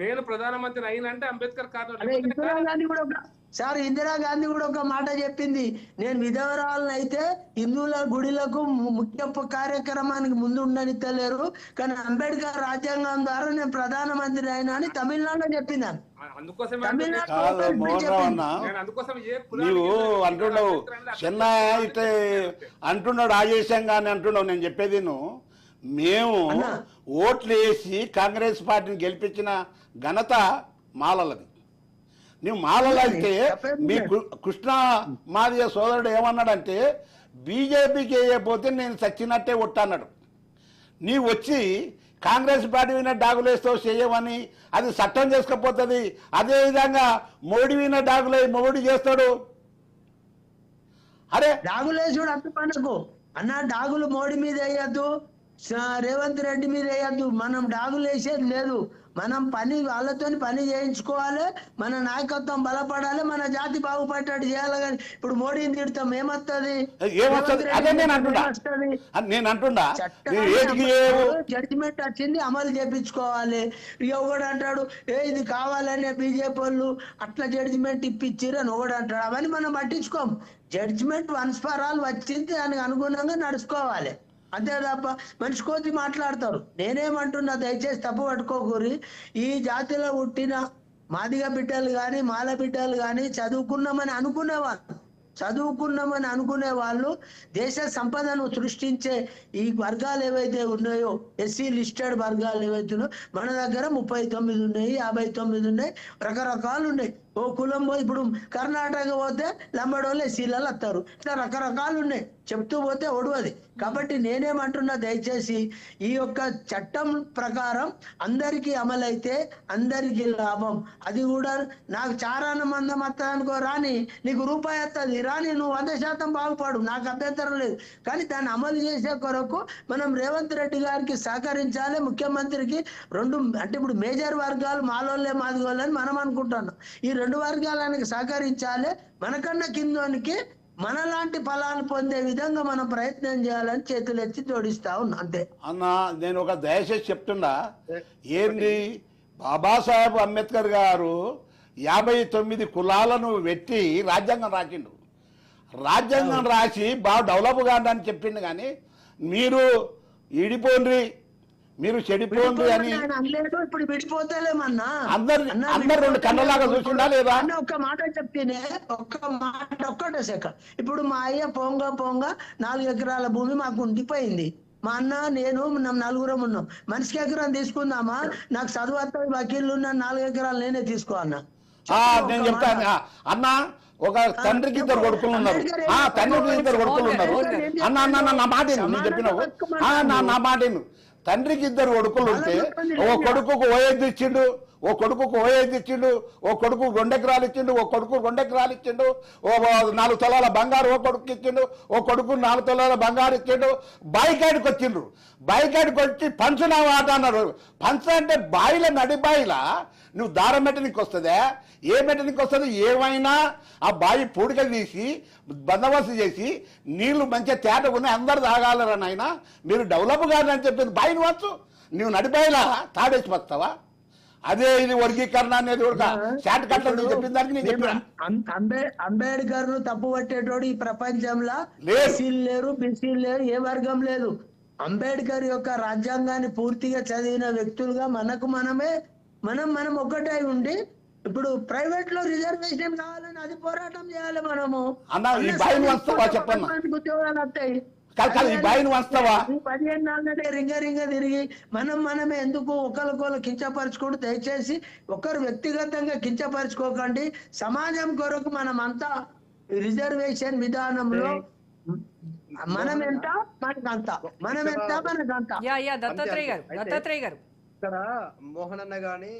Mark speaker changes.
Speaker 1: నేను ప్రధానమంత్రి అయినంటే అంబేద్కర్ కారణం
Speaker 2: సార్ ఇందిరాగాంధీ కూడా ఒక మాట చెప్పింది. నేను విధవరాలను అయితే హిందువుల గుడిలకు ముఖ్య కార్యక్రమానికి ముందు ఉండనిత్తలేరు కానీ అంబేద్కర్ రాజ్యాంగం ద్వారా నేను ప్రధానమంత్రి అయినా అని తమిళనాడులో చెప్పింది.
Speaker 3: అంటున్నావు చిన్న
Speaker 1: చేసుకోవాలి.
Speaker 3: అంటున్నాడు ఆజేశంగా అని అంటున్నావు నేను చెప్పేది నువ్వు మేము. ఓట్లు వేసి కాంగ్రెస్ పార్టీని గెలిపించిన ఘనత మాలలది. నువ్వు మాలలు అయితే
Speaker 2: చెప్పేది
Speaker 3: మీ కృష్ణ మాదియ సోదరుడు ఏమన్నాడంటే బీజేపీకి వేయకపోతే నేను చచ్చినట్టే ఒట్టన్నాడు. నీవు వచ్చి కాంగ్రెస్ పార్టీ విన డాగులేస్తావు చేయమని అది చట్టం చేసుకపోతుంది. అదేవిధంగా మోడీ విన డాగులే మోడీ చేస్తాడు. అరే
Speaker 2: డాగులేసుడు అంత మనకు అన్న డాగులు మోడీ మీద వేయద్దు. రేవంత్ రెడ్డి మీద వేయద్దు. మనం డాగులు వేసేది లేదు. మనం పని వాళ్ళతో పని చేయించుకోవాలి. మన నాయకత్వం బలపడాలి. మన జాతి బాగుపడేటట్టు చేయాలి కానీ ఇప్పుడు మోడీని తిడతాం. ఏమొస్తుంది?
Speaker 3: నేను
Speaker 2: జడ్జిమెంట్ వచ్చింది అమలు చేపించుకోవాలి ఒకడు అంటాడు? ఏ ఇది కావాలనే బీజేపీ వాళ్ళు అట్లా జడ్జిమెంట్ ఇప్పించారు అని ఒకడు అంటాడు? అవన్నీ మనం పట్టించుకోం. జడ్జిమెంట్ వన్స్ ఫర్ ఆల్ వచ్చింది. దానికి అనుగుణంగా నడుచుకోవాలి. అంతే తప్ప మనిషి కొద్ది మాట్లాడతారు. నేనేమంటున్నా దయచేసి తప్పు పట్టుకోకూరి ఈ జాతిలో పుట్టిన మాదిగ బిడ్డలు కానీ మాల బిడ్డలు కానీ చదువుకున్నామని అనుకునేవాళ్ళు. చదువుకున్నామని అనుకునే వాళ్ళు దేశ సంపదను సృష్టించే ఈ వర్గాలు ఏవైతే ఉన్నాయో ఎస్సీ లిస్టెడ్ వర్గాలు ఏవైతే ఉన్నాయో మన దగ్గర ముప్పై తొమ్మిది ఉన్నాయి యాభై తొమ్మిది ఉన్నాయి రకరకాలు ఉన్నాయి. ఓ కులం పోయి ఇప్పుడు కర్ణాటక పోతే లంబడోళ్ళే ఎస్సీలలో వస్తారు ఇట్లా రకరకాలు ఉన్నాయి. చెప్తూ పోతే ఒడవది. కాబట్టి నేనేమంటున్నా దయచేసి ఈ యొక్క చట్టం ప్రకారం అందరికీ అమలైతే అందరికీ లాభం. అది కూడా నాకు చారాన మందం వస్తుంది రాని నీకు రూపాయి వస్తుంది రాని నువ్వు వంద శాతం బాగుపడు. నాకు అభ్యంతరం లేదు. కానీ దాన్ని అమలు చేసే కొరకు మనం రేవంత్ రెడ్డి గారికి సహకరించాలి. ముఖ్యమంత్రికి రెండు అంటే ఇప్పుడు మేజర్ వర్గాలు మాలోళ్ళే మాదిగోళ్ళని మనం అనుకుంటున్నాం. ఈ రెండు వర్గాలకు సహకరించాలి. మనకన్నా కిందోనికి మనలాంటి ఫలాలు పొందే విధంగా మనం ప్రయత్నం చేయాలని చేతులు ఎత్తి జోడిస్తా ఉన్నా అంతే.
Speaker 3: అన్న నేను ఒక దయచేసి చెప్తున్నా. ఏంది? బాబాసాహెబ్ అంబేద్కర్ గారు యాభై తొమ్మిది కులాలను పెట్టి రాజ్యాంగం రాసిండు. రాజ్యాంగం రాసి బాగా డెవలప్ కాండి అని చెప్పిండు కానీ మీరు ఈడిపోండ్రి మీరు చెడిపోండ్రి అని
Speaker 2: ఇప్పుడు విడిపోతలేమన్నా.
Speaker 3: అందరు- అందరు రెండు కళ్ళలాగా చూసిండా లేదా?
Speaker 2: ఒక్క మాట చెప్తేనే ఒక్క మాట ఒక్కటే సెక. ఇప్పుడు మా అయ్య పొంగ పొంగ నాలుగు ఎకరాల భూమి మాకు ఉండిపోయింది. మా అన్న నేను నలుగురం ఉన్నాం. మనిషికి ఎకరం తీసుకుందామా? నాకు చదువు వస్తుంది వకీళ్ళు ఉన్న నాలుగు ఎకరాలు నేనే తీసుకో అన్న.
Speaker 3: నేను చెప్తాను. అన్న ఒక తండ్రికి ఇద్దరు కొడుకులు ఉన్నారు. ఆ తండ్రికి ఇద్దరు కొడుకులు ఉన్నారు. అన్న అన్న నా మాట నేను చెప్పినావు. నా మాట. తండ్రికి ఇద్దరు కొడుకులు ఉంటే ఓ కొడుకుకు ఓయేది ఇచ్చిండు ఓ కొడుకుకు ఓఏజ్ ఇచ్చిండు ఓ కొడుకు రెండెకరాలు ఇచ్చిండు ఓ కొడుకు రెండెకరాలు ఇచ్చిండు ఓ నాలుగు తొలాల బంగారు ఓ కొడుకు ఇచ్చిండు ఓ కొడుకు నాలుగు తొలాల బంగారు ఇచ్చిండు బాయికాడికి వచ్చిండ్రు. బాయికాడికి వచ్చి పంచు నా అన్నారు. పంచ అంటే బాయిల నడి బాయిల. నువ్వు దారం మెట్టనికి వస్తుందే? ఏ మెట్టనికి వస్తుంది? ఏమైనా? ఆ బావి పూడిక తీసి బందోబస్తు చేసి నీళ్ళు మంచిగా తేట ఉన్నాయి అందరు తాగాలరా నాయన? మీరు డెవలప్ కాదని చెప్పింది. బాయిని వచ్చు. నువ్వు నడిపాయిలా తాడేసి వస్తావా అదే ఇది వర్గీకరణ అనేది కూడా షార్ట్ కట్ అని చెప్పిన దానికి నేను చెప్పిన.
Speaker 2: అం- అంబే అంబేద్కర్ను తప్పు పట్టేటోడు ఈ ప్రపంచంలో. ఎస్సీలు లేరు బీసీలు లేరు ఏ వర్గం లేదు. అంబేద్కర్ యొక్క రాజ్యాంగాన్ని పూర్తిగా చదివిన వ్యక్తులుగా మనకు మనమే మనం మనం ఒక్కటే ఉండి ఇప్పుడు ప్రైవేట్లో రిజర్వేషన్ కావాలని అది పోరాటం చేయాలి మనము. ఉద్యోగాలు వస్తాయి.
Speaker 3: కాదు, కాదు, ఈ బాయిని
Speaker 2: పదిహేను నాలుగు రింగ రింగ తిరిగి మనం మనమే ఎందుకు ఒకరికొకరు కించపరచుకుంటూ దయచేసి ఒకరు వ్యక్తిగతంగా కించపరచుకోకండి. సమాజం కొరకు మనం అంతా రిజర్వేషన్ విధానంలో మనం ఎంత మనకంత. మనం ఎంత మనకంత.
Speaker 4: యా యా దత్తాత్రేయ గారు దత్తాత్రేయ గారు.
Speaker 5: ఇక్కడ మోహన్ అన్న గాని